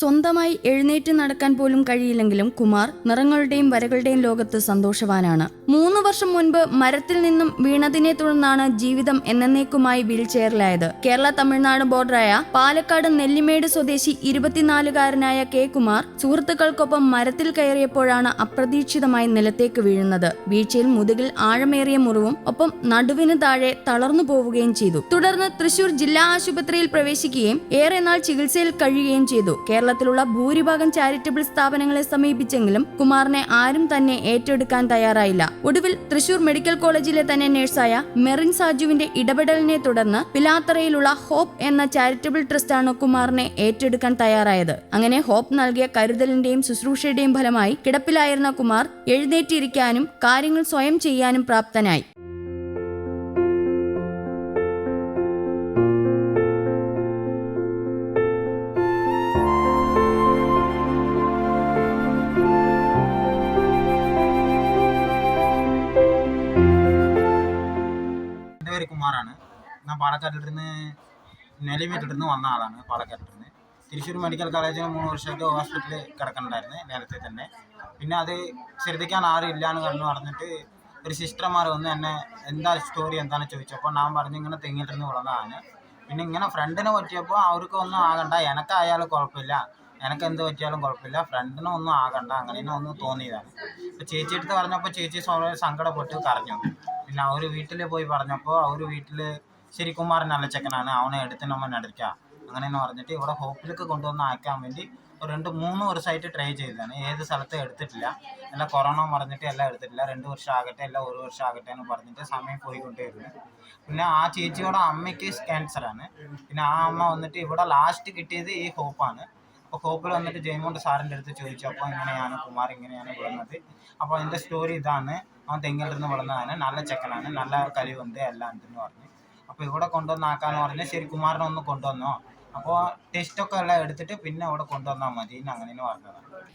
സ്വന്തമായി എഴുന്നേറ്റ് നടക്കാൻ പോലും കഴിയില്ലെങ്കിലും കുമാർ നിറങ്ങളുടെയും വരകളുടെയും ലോകത്ത് സന്തോഷവാനാണ്. മൂന്ന് വർഷം മുൻപ് മരത്തിൽ നിന്നും വീണതിനെ തുടർന്നാണ് ജീവിതം എന്നേക്കുമായി വീൽചെയറിലായത് കേരള തമിഴ്നാട് ബോർഡറായ പാലക്കാട് നെല്ലിമേട് സ്വദേശി ഇരുപത്തിനാലുകാരനായ കെ കുമാർ സുഹൃത്തുക്കൾക്കൊപ്പം മരത്തിൽ കയറിയപ്പോഴാണ് അപ്രതീക്ഷിതമായി നിലത്തേക്ക് വീഴുന്നത്. വീഴ്ചയിൽ മുതുകിൽ ആഴമേറിയ മുറിവും ഒപ്പം നടുവിന് താഴെ തളർന്നു പോവുകയും ചെയ്തു. തുടർന്ന് തൃശൂർ ജില്ലാ ആശുപത്രിയിൽ പ്രവേശിക്കുകയും ഏറെ നാൾ ചികിത്സയിൽ കഴിയുകയും ചെയ്തു. കേരളത്തിലുള്ള ഭൂരിഭാഗം ചാരിറ്റബിൾ സ്ഥാപനങ്ങളെ സമീപിച്ചെങ്കിലും കുമാറിനെ ആരും തന്നെ ഏറ്റെടുക്കാൻ തയ്യാറായില്ല. ഒടുവിൽ തൃശൂർ മെഡിക്കൽ കോളേജിലെ തന്നെ നഴ്സായ മെറിൻ സാജുവിന്റെ ഇടപെടലിനെ തുടർന്ന് പിലാത്തറയിലുള്ള ഹോപ്പ് എന്ന ചാരിറ്റബിൾ ട്രസ്റ്റാണ് കുമാറിനെ ഏറ്റെടുക്കാൻ തയ്യാറായത്. അങ്ങനെ ഹോപ്പ് നൽകിയ കരുതലിന്റെയും ശുശ്രൂഷയുടെയും ഫലമായി കിടപ്പിലായിരുന്ന കുമാർ എഴുന്നേറ്റിരിക്കാനും കാര്യങ്ങൾ സ്വയം ചെയ്യാനും പ്രാപ്തനായി. കുമാറാണ് ഞാൻ പാലക്കാട്ടിൽ നിന്ന് നെലിമേറ്റിൽ നിന്ന് വന്ന ആളാണ് പാലക്കാട്ടിൽ നിന്ന് തൃശ്ശൂർ മെഡിക്കൽ കോളേജിൽ മൂന്ന് വർഷമായിട്ട് ഹോസ്പിറ്റലിൽ കിടക്കുന്നുണ്ടായിരുന്നു നേരത്തെ തന്നെ. പിന്നെ അത് ശ്രദ്ധിക്കാൻ ആരും ഇല്ല എന്ന് പറഞ്ഞു പറഞ്ഞിട്ട് ഒരു സിസ്റ്റർമാർ വന്ന് എന്നെ എന്താ സ്റ്റോറി എന്താണെന്ന് ചോദിച്ചപ്പോൾ ഞാൻ പറഞ്ഞു ഇങ്ങനെ തെങ്ങിട്ടിരുന്ന് വളർന്നതാണ്. പിന്നെ ഇങ്ങനെ ഫ്രണ്ടിനെ പറ്റിയപ്പോൾ അവർക്ക് ഒന്നും ആകണ്ട എനക്കായാലും കുഴപ്പമില്ല. എനക്ക് എന്ത് പറ്റിയാലും കുഴപ്പമില്ല. ഫ്രണ്ടിനും ഒന്നും ആകണ്ട. അങ്ങനെയൊന്നും ഒന്നും തോന്നിയതാണ്. അപ്പോൾ ചേച്ചി അടുത്ത് പറഞ്ഞപ്പോൾ ചേച്ചി സ്വാമി സങ്കടപ്പെട്ട് കരഞ്ഞു. പിന്നെ അവർ വീട്ടിൽ പോയി പറഞ്ഞപ്പോൾ അവർ വീട്ടിൽ ശരി കുമാരൻ നല്ല ചെക്കനാണ്. അവനെ എടുത്ത് നമ്മൾ നടിക്കാം. അങ്ങനെയെന്ന് പറഞ്ഞിട്ട് ഇവിടെ ഹോപ്പിലേക്ക് കൊണ്ടുവന്ന് ആക്കാൻ വേണ്ടി ഒരു രണ്ട് മൂന്ന് വർഷമായിട്ട് ട്രൈ ചെയ്തതാണ്. ഏത് സ്ഥലത്തും എടുത്തിട്ടില്ല. എല്ലാം കൊറോണ പറഞ്ഞിട്ട് എല്ലാം എടുത്തിട്ടില്ല. രണ്ട് വർഷം ആകട്ടെ എല്ലാം ഒരു വർഷം ആകട്ടെ എന്ന് പറഞ്ഞിട്ട് സമയം പോയിക്കൊണ്ടേയിരുന്നു. പിന്നെ ആ ചേച്ചിയുടെ അമ്മയ്ക്ക് ക്യാൻസറാണ് പിന്നെ ആ അമ്മ വന്നിട്ട് ഇവിടെ ലാസ്റ്റ് കിട്ടിയത് ഈ ഹോപ്പാണ്. അപ്പോൾ ഹോപ്പിൽ വന്നിട്ട് ജയ്മോണ്ട് സാറിന്റെ അടുത്ത് ചോദിച്ചു അപ്പോൾ എങ്ങനെയാണ്? കുമാർ ഇങ്ങനെയാണ് വളർന്നത്? അപ്പോൾ എന്റെ സ്റ്റോറി ഇതാണ്. അവൻ തെങ്ങിൽ നിന്ന് വളർന്നതാണ്. നല്ല ചെക്കനാണ്. നല്ല കഴിവുണ്ട് എല്ലാം ഉണ്ടെന്ന് പറഞ്ഞു. അപ്പോൾ ഇവിടെ കൊണ്ടുവന്നാക്കാന്ന് പറഞ്ഞ് ശരി കുമാറിനെ ഒന്ന് കൊണ്ടുവന്നോ? അപ്പോൾ ടെസ്റ്റൊക്കെ എല്ലാം എടുത്തിട്ട് പിന്നെ അവിടെ കൊണ്ടുവന്നാൽ മതി അങ്ങനെ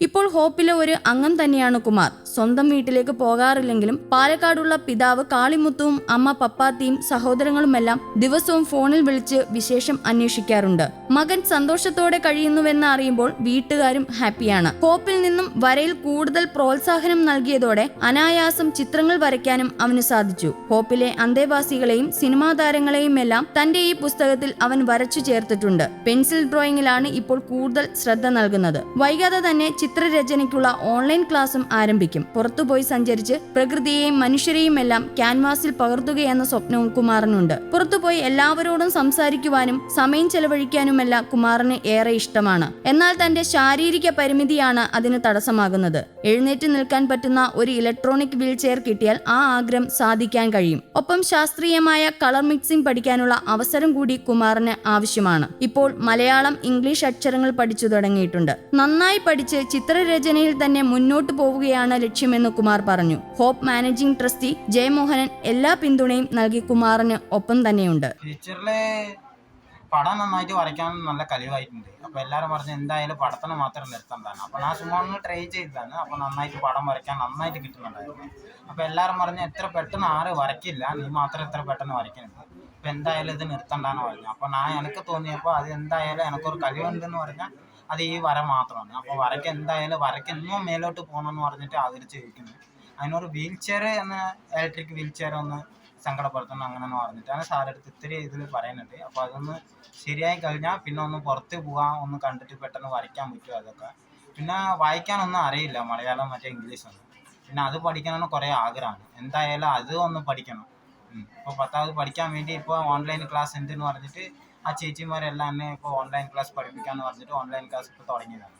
ഇപ്പോൾ ഹോപ്പിലെ ഒരു അംഗം തന്നെയാണ് കുമാർ. സ്വന്തം വീട്ടിലേക്ക് പോകാറില്ലെങ്കിലും പാലക്കാടുള്ള പിതാവ് കാളിമുത്തുവും അമ്മ പപ്പാത്തിയും സഹോദരങ്ങളുമെല്ലാം ദിവസവും ഫോണിൽ വിളിച്ച് വിശേഷം അന്വേഷിക്കാറുണ്ട്. മകൻ സന്തോഷത്തോടെ കഴിയുന്നുവെന്ന് അറിയുമ്പോൾ വീട്ടുകാരും ഹാപ്പിയാണ്. ഹോപ്പിൽ നിന്നും വരയിൽ കൂടുതൽ പ്രോത്സാഹനം നൽകിയതോടെ അനായാസം ചിത്രങ്ങൾ വരയ്ക്കാനും അവന് സാധിച്ചു. ഹോപ്പിലെ അന്തേവാസികളെയും സിനിമാ താരങ്ങളെയും എല്ലാം തന്റെ ഈ പുസ്തകത്തിൽ അവൻ വരച്ചു ചേർത്തിട്ടുണ്ട്. പെൻസിൽ ഡ്രോയിങ്ങിലാണ് ഇപ്പോൾ കൂടുതൽ ശ്രദ്ധ നൽകുന്നത്. വൈകാതെ തന്നെ ചിത്രരചനയ്ക്കുള്ള ഓൺലൈൻ ക്ലാസും ആരംഭിക്കും. പുറത്തുപോയി സഞ്ചരിച്ച് പ്രകൃതിയെയും മനുഷ്യരെയും എല്ലാം ക്യാൻവാസിൽ പകർത്തുകയെന്ന സ്വപ്നവും കുമാറിനുണ്ട്. പുറത്തുപോയി എല്ലാവരോടും സംസാരിക്കുവാനും സമയം ചെലവഴിക്കാനുമെല്ലാം കുമാറിന് ഏറെ ഇഷ്ടമാണ്. എന്നാൽ തന്റെ ശാരീരിക പരിമിതിയാണ് അതിന് തടസ്സമാകുന്നത്. എഴുന്നേറ്റ് നിൽക്കാൻ പറ്റുന്ന ഒരു ഇലക്ട്രോണിക് വീൽ ചെയർ കിട്ടിയാൽ ആ ആഗ്രഹം സാധിക്കാൻ കഴിയും. ഒപ്പം ശാസ്ത്രീയമായ കളർ മിക്സിംഗ് പഠിക്കാനുള്ള അവസരം കൂടി കുമാറിന് ആവശ്യമാണ്. ഇപ്പോൾ മലയാളം ഇംഗ്ലീഷ് അക്ഷരങ്ങൾ പഠിച്ചു തുടങ്ങിയിട്ടുണ്ട്. നന്നായി പഠിച്ച് ചിത്രരചനയിൽ തന്നെ മുന്നോട്ട് പോവുകയാണ് ലക്ഷ്യമെന്ന് കുമാർ പറഞ്ഞു. ഹോപ്പ് മാനേജിംഗ് ട്രസ്റ്റി ജയമോഹനൻ എല്ലാ പിന്തുണയും നൽകി കുമാറിന് ഒപ്പം തന്നെയുണ്ട്. പടം നന്നായിട്ട് വരയ്ക്കാൻ നല്ല കഴിവായിട്ടുണ്ട് അപ്പോൾ എല്ലാവരും പറഞ്ഞു എന്തായാലും പടത്തിന് മാത്രം നിർത്തണ്ടാണ് അപ്പോൾ ഞാൻ ചുമ്മാ ഒന്ന് ട്രൈ ചെയ്തതാണ്. അപ്പോൾ നന്നായിട്ട് പടം വരയ്ക്കാൻ നന്നായിട്ട് കിട്ടുന്നുണ്ടായിരുന്നു. അപ്പോൾ എല്ലാവരും പറഞ്ഞു എത്ര പെട്ടെന്ന് ആറ് വരയ്ക്കില്ല. നീ മാത്രം എത്ര പെട്ടെന്ന് വരയ്ക്കുന്നുണ്ട് അപ്പോൾ എന്തായാലും ഇത് നിർത്തണ്ടെന്ന് പറഞ്ഞു അപ്പോൾ ഞാൻ എനിക്ക് തോന്നിയപ്പോൾ അത് എന്തായാലും എനിക്കൊരു കഴിവുണ്ടെന്ന് പറഞ്ഞാൽ അത് ഈ വര മാത്രമാണ്. അപ്പോൾ വരയ്ക്ക് എന്തായാലും വരയ്ക്ക് ഇന്നും മേലോട്ട് പോകണമെന്ന് പറഞ്ഞിട്ട് ആഗ്രഹിച്ചിരിക്കുന്നു അതിനൊരു വീൽ ചെയർ എന്ന ഇലക്ട്രിക് വീൽ ചെയർ ഒന്ന് സങ്കടപ്പെടുത്തണം അങ്ങനെ എന്ന് പറഞ്ഞിട്ടാണ് സാറെടുത്ത് ഇത്തിരി ഇതിൽ പറയുന്നുണ്ട്. അപ്പോൾ അതൊന്ന് ശരിയായി കഴിഞ്ഞാൽ പിന്നെ ഒന്ന് പുറത്ത് പോകാൻ ഒന്ന് കണ്ടിട്ട് പെട്ടെന്ന് വരയ്ക്കാൻ പറ്റും അതൊക്കെ. പിന്നെ വായിക്കാനൊന്നും അറിയില്ല മലയാളം മറ്റേ ഇംഗ്ലീഷ് ഒന്നും. പിന്നെ അത് പഠിക്കണമെന്ന് കുറേ ആഗ്രഹമാണ്. എന്തായാലും അത് ഒന്ന് പഠിക്കണം. ഇപ്പോൾ പത്താമത് പഠിക്കാൻ വേണ്ടി ഇപ്പോൾ ഓൺലൈൻ ക്ലാസ് ഉണ്ടെന്ന് പറഞ്ഞിട്ട് ആ ചേച്ചിമാരെല്ലാം എന്നെ ഇപ്പോൾ ഓൺലൈൻ ക്ലാസ് പഠിപ്പിക്കാമെന്ന് പറഞ്ഞിട്ട് ഓൺലൈൻ ക്ലാസ് ഇപ്പോൾ തുടങ്ങിയതാണ്.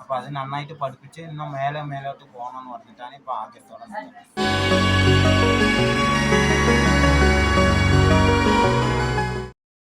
അപ്പോൾ അത് നന്നായിട്ട് പഠിപ്പിച്ച് ഇന്ന് മേലെ മേലോട്ട് പോകണമെന്ന് പറഞ്ഞിട്ടാണ് ഇപ്പോൾ ആഗ്രഹത്തോടെ നിൽക്കുന്നത്.